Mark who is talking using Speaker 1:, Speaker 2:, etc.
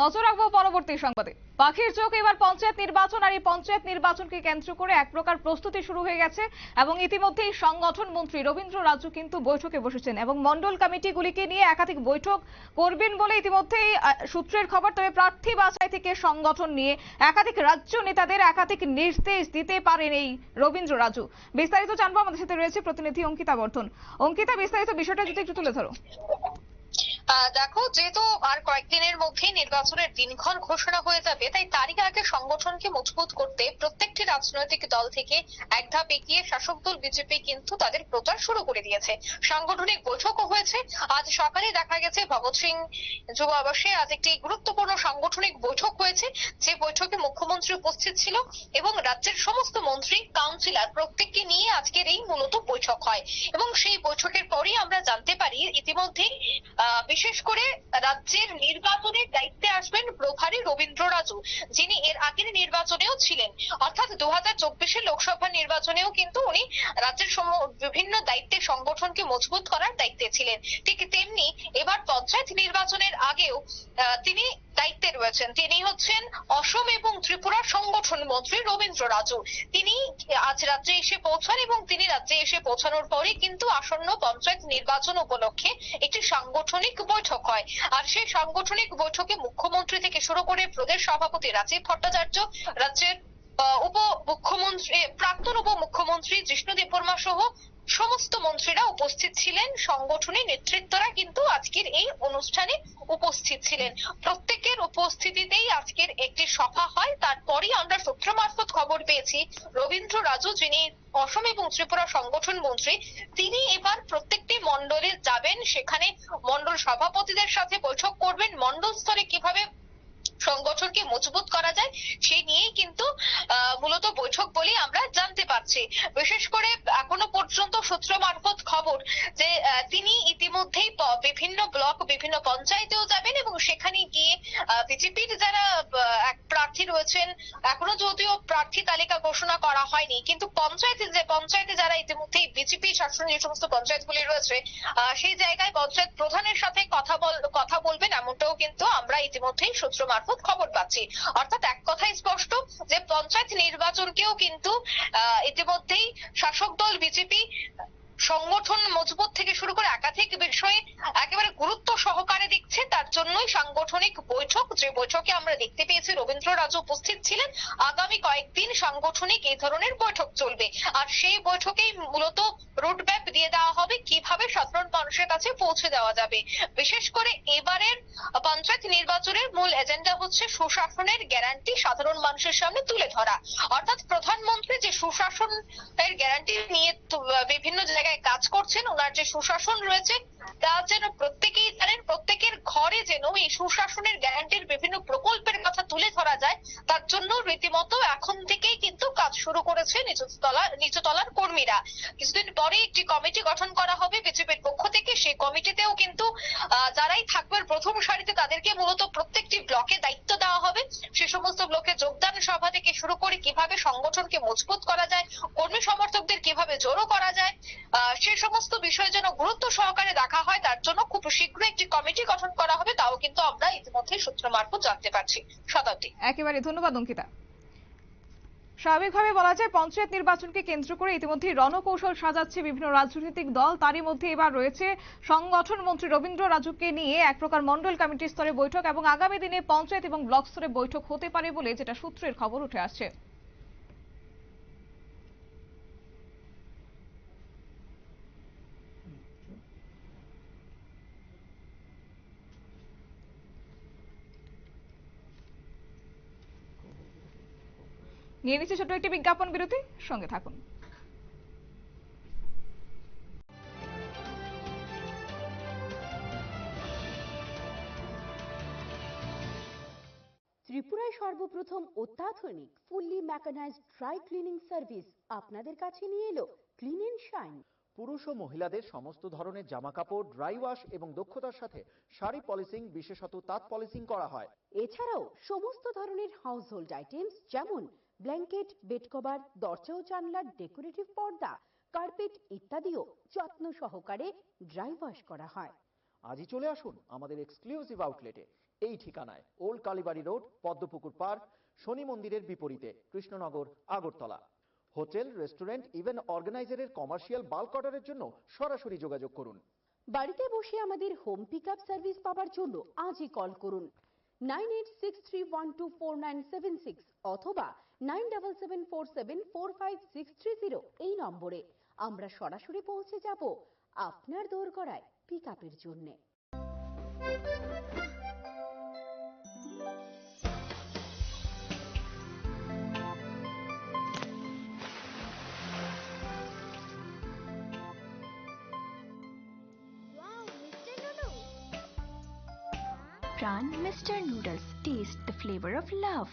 Speaker 1: নজর রাখব পরবর্তী সংবাদে। পাখির চোখ, এবার পঞ্চায়েত নির্বাচন, আর এই পঞ্চায়েত নির্বাচনকে কেন্দ্র করে এক প্রকার প্রস্তুতি শুরু হয়ে গেছে এবং ইতিমধ্যেই সংগঠন মন্ত্রী রবীন্দ্র রাজু কিন্তু বৈঠকে বসেছেন এবং মন্ডল কমিটিগুলিকে নিয়ে একাধিক বৈঠক করবেন বলে ইতিমধ্যেই সূত্রের খবর। তবে প্রার্থী বাছাই থেকে সংগঠন নিয়ে একাধিক রাজ্য নেতাদের একাধিক নির্দেশ দিতে পারেন এই রবীন্দ্র রাজু। বিস্তারিত জানব আমাদের সাথে রয়েছে প্রতিনিধি অঙ্কিতা বর্ধন। অঙ্কিতা, বিস্তারিত বিষয়টা যদি একটু তুলে ধরো।
Speaker 2: দেখো, যেহেতু আর কয়েকদিনের মধ্যেই নির্বাচনের দিনক্ষণ ঘোষণা হয়ে যাবে, তাই তারই আগে সংগঠনকে মজবুত করতে প্রত্যেকটি রাজনৈতিক দল থেকে এক ধাপ এগিয়ে শাসক দল বিজেপি কিন্তু তাদের প্রচার শুরু করে দিয়েছে। সাংগঠনিক বৈঠকও হয়েছে। আজ সকালে দেখা গেছে, ভগৎ সিং যুব আবাসে আজ একটি গুরুত্বপূর্ণ সাংগঠনিক বৈঠক হয়েছে। যে বৈঠকে মুখ্যমন্ত্রী উপস্থিত ছিল এবং রাজ্যের সমস্ত মন্ত্রী, কাউন্সিলর প্রত্যেককে নিয়ে আজকের এই মূলত বৈঠক হয়। এবং সেই বৈঠকের পরই আমরা জানতে পারি, ইতিমধ্যেই বিশেষ করে রাজ্যের নির্বাচনের দায়িত্বে আসবেন প্রভারী রবীন্দ্র রাজু যিনি এর আগের নির্বাচনেও ছিলেন। অর্থাৎ দু হাজার চব্বিশের লোকসভা নির্বাচনেও কিন্তু উনি রাজ্যের বিভিন্ন দায়িত্বে সংগঠনকে মজবুত করার দায়িত্বে ছিলেন। ঠিক তেমনি এবার পঞ্চায়েত নির্বাচনের আগেও তিনি দায়িত্বে রয়েছেন। তিনি হচ্ছেন অসম এবং ত্রিপুরা সংগঠন মন্ত্রী রবীন্দ্র রাজু। তিনি আজ রাজ্যে এসে পৌঁছান এবং তিনি রাজ্যে এসে পৌঁছানোর পরে কিন্তু আসন্ন পঞ্চায়েত নির্বাচন উপলক্ষে একটি সাংগঠনিক বৈঠক হয়। আর সেই সাংগঠনিক বৈঠকে মুখ্যমন্ত্রী থেকে শুরু করে প্রদেশ সভাপতি রাজীব ভট্টাচার্য, রাজ্যের উপ মুখ্যমন্ত্রী প্রাক্তন উপ মুখ্যমন্ত্রী জিষ্ণু দেববর্মা সহ সমস্ত মন্ত্রীরা উপস্থিত ছিলেন সংগঠনের নেতৃত্বরা কিন্তু আজকের এই অনুষ্ঠানে উপস্থিত ছিলেন। প্রত্যেকের উপস্থিতিতেই আজকের একটি সভা হয়, তারপরেই আমরা সূত্র মারফত খবর পেয়েছি। রবীন্দ্র রাজু যিনি অসম এবং ত্রিপুরা সংগঠন মন্ত্রী, তিনি এবার প্রত্যেকটি মন্ডলে যাবেন। সেখানে মন্ডল সভাপতিদের সাথে বৈঠক করবেন। মন্ডল স্তরে কীভাবে সংগঠনকে মজবুত করা যায়, সেই নিয়েই কিন্তু মূলত বৈঠক বলে আমরা জানতে পারছি। বিশেষ করে এখনও পর্যন্ত সূত্র মারফত খবর যে তিনি ইতিমধ্যেই বিভিন্ন ব্লক, বিভিন্ন পঞ্চায়েতেও যাবেন এবং সেখানে গিয়ে বিজেপির যারা প্রার্থী রয়েছেন, এখনও যদিও প্রার্থী তালিকা ঘোষণা করা হয়নি, কিন্তু পঞ্চায়েতে যে, পঞ্চায়েতে যারা ইতিমধ্যেই বিজেপি শাসন যে সমস্ত পঞ্চায়েতগুলি রয়েছে সেই জায়গায় পঞ্চায়েত প্রধানের সাথে কথা বল, কথা বলবেন, এমনটাও কিন্তু আমরা ইতিমধ্যেই সূত্র মারফত খবর পাচ্ছি। অর্থাৎ এক কথাই স্পষ্ট যে পঞ্চায়েত নির্বাচনকেও কিন্তু ইতিমধ্যেই শাসক দল, বিজেপি, সংগঠন মজবুত থেকে শুরু করে একাধিক বিষয়ে একেবারে গুরুত্ব সহকারে দেখছে। তার জন্যই সাংগঠনিক বৈঠক, যে বৈঠকে আমরা দেখতে পেয়েছি রবীন্দ্র রাজু উপস্থিত ছিলেন। আগামী কয়েকদিন সাংগঠনিক এই ধরনের বৈঠক চলবে। আর সেই বৈঠকেই মূলত রুটম্যাপ দিয়ে দেওয়া হবে কীভাবে সাধারণ মানুষের কাছে পৌঁছে দেওয়া যাবে। বিশেষ করে এবারের পঞ্চায়েত নির্বাচনের মূল এজেন্ডা হচ্ছে সুশাসনের গ্যারান্টি সাধারণ মানুষের সামনে তুলে ধরা। অর্থাৎ প্রধানমন্ত্রী যে সুশাসন এর গ্যারান্টি নিয়ে বিভিন্ন জায়গায় কাজ করছেন, ওনার যে সুশাসন রয়েছে, তা যেন প্রত্যেকেই জানেন, প্রত্যেকের ঘরে যেন এই সুশাসনের গ্যারান্টির বিভিন্ন প্রকল্পের কথা তুলে ধরা যায় তার জন্য রীতিমতো এখন থেকেই কিন্তু কাজ শুরু করেছে নিচতলার নিচতলার কর্মীরা। কিছুদিন পরে একটি কমিটি গঠন করা হবে বিজেপির পক্ষ থেকে। সেই কমিটিতেও কিন্তু যারাই থাকবেন প্রথম সারিতে, তাদেরকে মূলত প্রত্যেকটি ব্লকে দায়িত্ব দেওয়া হবে। সে সমস্ত ব্লকে যোগদান সভা থেকে শুরু করে কীভাবে সংগঠনকে মজবুত করা যায়, কর্মী সমর্থকদের কীভাবে জড়ো করা যায় সে সমস্ত বিষয় যেন গুরুত্ব সহকারে দেখা হয়, তার জন্য খুব শীঘ্রই একটি কমিটি গঠন করা হবে। তাও কিন্তু আমরা ইতিমধ্যে সূত্র মারফত জানতে পারছি। শতাব্দী
Speaker 1: একেবারে ধন্যবাদ, অঙ্কিতা। স্বাভাবিকভাবে বলা যায় পঞ্চায়েত নির্বাচনকে কেন্দ্র করে ইতিমধ্যে রণকৌশল সাজাচ্ছে বিভিন্ন রাজনৈতিক দল। তারই মধ্যে এবার রয়েছে সংগঠন মন্ত্রী রবীন্দ্র রাজুকে নিয়ে এক প্রকার মন্ডল কমিটির স্তরে বৈঠক এবং আগামী দিনে পঞ্চায়েত এবং ব্লক স্তরে বৈঠক হতে পারে বলে যেটা সূত্রের খবর উঠে আসছে। নিয়ে নিচ্ছে ছোট্ট একটি বিজ্ঞাপন বিরতি সঙ্গে থাকুন।
Speaker 3: ত্রিপুরায় সর্বপ্রথম অত্যাধুনিক fully mechanised dry cleaning service আপনাদের কাছে নিয়ে এলো ক্লিন এন্ড শাইন
Speaker 4: পুরুষ ও মহিলাদের সমস্ত ধরনের জামাকাপড় ড্রাই ওয়াশ এবং দক্ষতার সাথে শাড়ি পলিসিং বিশেষত তাঁত পলিসিং করা হয়।
Speaker 3: এছাড়াও সমস্ত ধরনের হাউসহোল্ড আইটেমস যেমন ব্ল্যাঙ্কেট বেড কভার দরজা ও জানলার ডেকোরেটিভ পর্দা কার্পেট ইত্যাদিও যত্ন সহকারে ড্রাই ওয়াশ করা হয়।
Speaker 4: আজই চলে আসুন আমাদের এক্সক্লুসিভ আউটলেটে এই ঠিকানায় old Kalibari road Padmapukur park Shani মন্দিরের বিপরীতে Krishnanagar Agartala. Hotel restaurant event অর্গানাইজারের commercial bulk অর্ডারের জন্য সরাসরি যোগাযোগ করুন।
Speaker 3: বাড়িতে বসে আমাদের হোম পিক আপ সার্ভিস পাওয়ার জন্য আজই কল করুন। Nine eight six three one two four nine seven six অথবা nine double seven four seven four five six three zero এই নম্বরে। আমরা সরাসরি পৌঁছে যাব আপনার দোরগড়ায় পিক আপের জন্যে।
Speaker 5: Run Mr. Noodles. Taste the flavor of love.